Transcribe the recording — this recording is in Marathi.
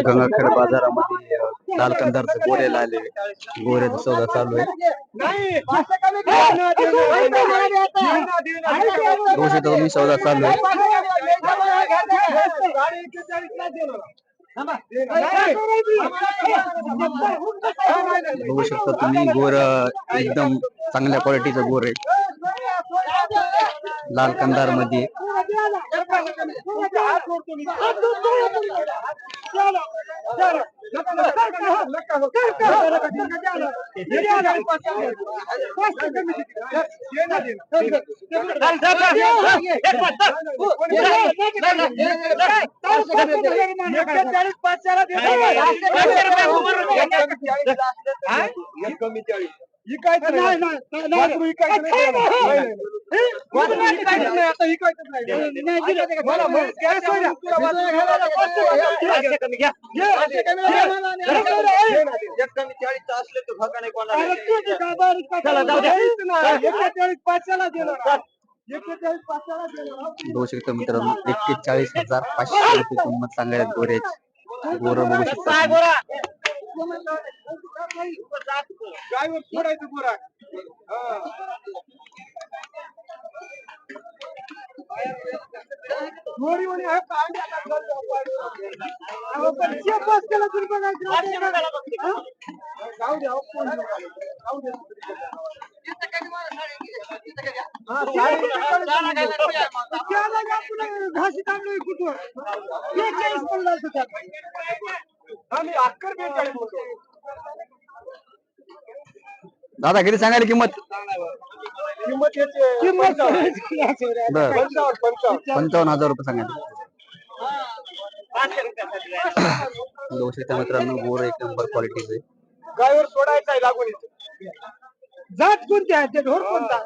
गंगाखेड बाजारामध्ये लाल कंदारचे गोरे आले गोऱ्याचा सौदा चालू आहे. दोनशे सौदा चालू आहे. बघू शकता तुम्ही गोर एकदम चांगल्या क्वालिटीचं गोर. आहे लाल कंदारमध्ये ही काय नाही नाही नाही बघू शकता मित्रांनो एक्केचाळीस हजार पाचशे रुपये किंमत सांगायला गोऱ्याची गोर बघू शकता तुम्ही. दादा किती सांगायला किंमत? बर पंचावन्न. हजार रुपये बघू शकता मित्रांनो गोर एक नंबर क्वालिटीचे गायवर सोडायचा आहे लागून जात कोणती आहे ते ढोर कोणता?